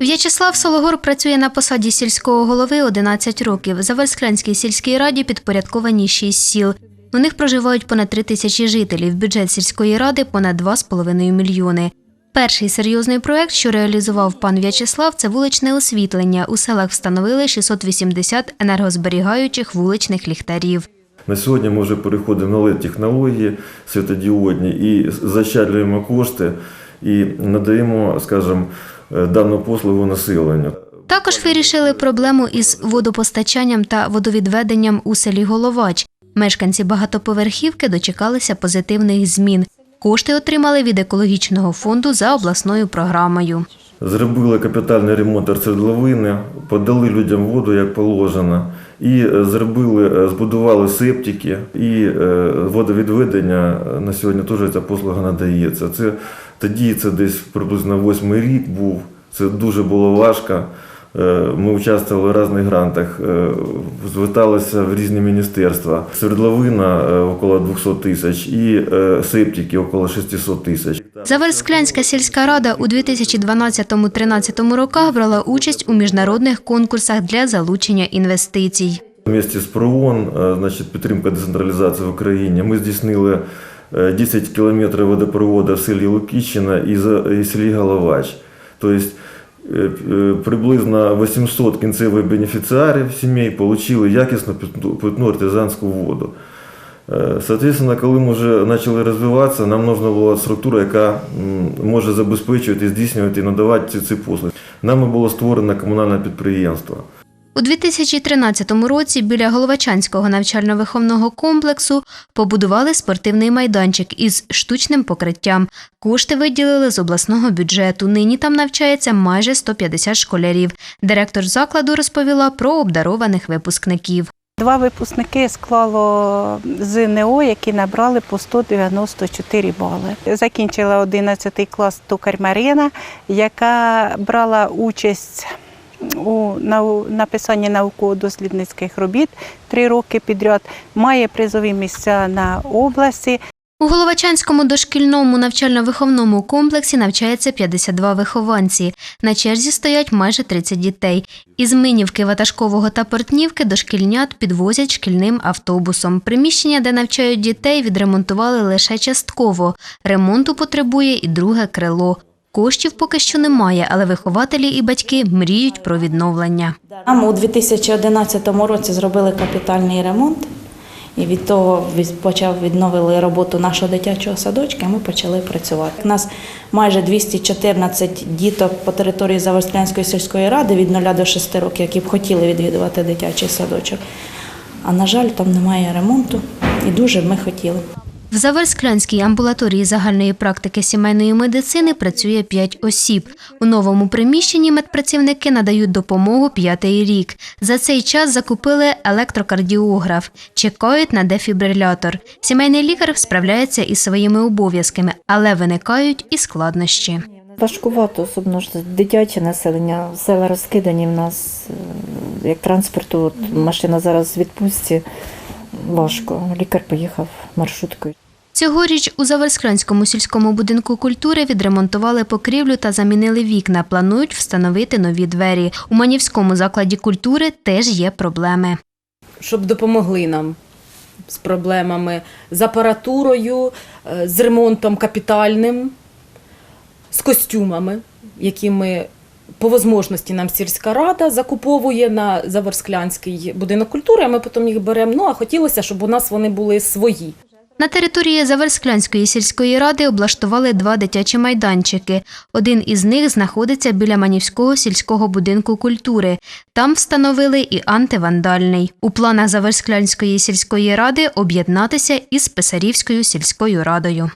В'ячеслав Сологор працює на посаді сільського голови 11 років. За Версклянській сільській раді підпорядковані 6 сіл. У них проживають понад 3 тисячі жителів. Бюджет сільської ради понад 2,5 мільйони. Перший серйозний проект, що реалізував пан В'ячеслав, це вуличне освітлення. У селах встановили 680 енергозберігаючих вуличних ліхтарів. На сьогодні ми вже переходимо на led технології світодіодні і заощаджуємо кошти і надаємо, скажімо, е, дану послугу населенню. Також вирішили проблему із водопостачанням та водовідведенням у селі Головач. Мешканці багатоповерхівки дочекалися позитивних змін. Кошти отримали від екологічного фонду за обласною програмою. Зробили капітальний ремонт свердловини, подали людям воду як положено, і е, зробили, е, збудували септики і водовідведення на сьогодні теж ця послуга надається. Це тоді це десь приблизно восьмий рік був. Це дуже було важко. Е, Ми участвували в різних грантах, е, зверталися в різні міністерства. Свердловина е, около 200 тисяч і септики около 600 тисяч. Заверсклянська сільська рада у 2012-13 роках брала участь у міжнародних конкурсах для залучення інвестицій. Вместе з ПРООН, значить, підтримка децентралізації в Україні, ми здійснили 10 кілометрів водопроводу в селі Лукіщина і селі Головач. Тобто е, е, приблизно 800 кінцевих бенефіціарів сімей отримали якісну питну- артизанську воду. Е, Соответственно, коли ми вже почали розвиватися, нам потрібна була структура, яка може забезпечувати, здійснювати і надавати ці послуги. Нами було створено комунальне підприємство. У 2013 році біля Головачанського навчально-виховного комплексу побудували спортивний майданчик із штучним покриттям. Кошти виділили з обласного бюджету. Нині там навчається майже 150 школярів. Директор закладу розповіла про обдарованих випускників. Два випускники склало ЗНО, які набрали по 194 бали. Закінчила 11 клас токар Марина, яка брала участь у написанні науково-дослідницьких робіт три роки підряд, має призові місця на області. У Головачанському дошкільному навчально-виховному комплексі навчається 52 вихованці. На черзі стоять майже 30 дітей. Із Минівки, Ваташкового та Портнівки дошкільнят підвозять шкільним автобусом. Приміщення, де навчають дітей, відремонтували лише частково. Ремонту потребує і друге крило. Коштів поки що немає, але вихователі і батьки мріють про відновлення. Нам у 2011 році зробили капітальний ремонт, і від того почав відновили роботу нашого дитячого садочка. і Ми почали працювати. У нас майже 214 діток по території Заворсклянської сільської ради від 0 до 6 років, які б хотіли відвідувати дитячий садочок. А на жаль, там немає ремонту, і дуже ми хотіли. В Заверсклянській амбулаторії загальної практики сімейної медицини працює 5 осіб. У новому приміщенні медпрацівники надають допомогу п'ятий рік. За цей час закупили електрокардіограф, чекають на дефібрилятор. Сімейний лікар справляється із своїми обов'язками, але виникають і складнощі. Важкувато, особливо ж дитяче населення, села розкидані в нас, е, як транспорту, машина зараз відпустці, важко. Лікар поїхав маршруткою. Цьогоріч у Заверсклянському сільському будинку культури відремонтували покрівлю та замінили вікна. Планують встановити нові двері. У Манівському закладі культури теж є проблеми. щоб допомогли нам з проблемами з апаратурою, е, з ремонтом капітальним, з костюмами, які ми по можливості нам сільська рада закуповує на Заворсклянський будинок культури, а ми потім їх беремо. Ну а хотілося, щоб у нас вони були свої. На території Заверсклянської сільської ради облаштували два дитячі майданчики. Один із них знаходиться біля Манівського сільського будинку культури. Там встановили і антивандальний. У планах Заверсклянської сільської ради об'єднатися із Писарівською сільською радою.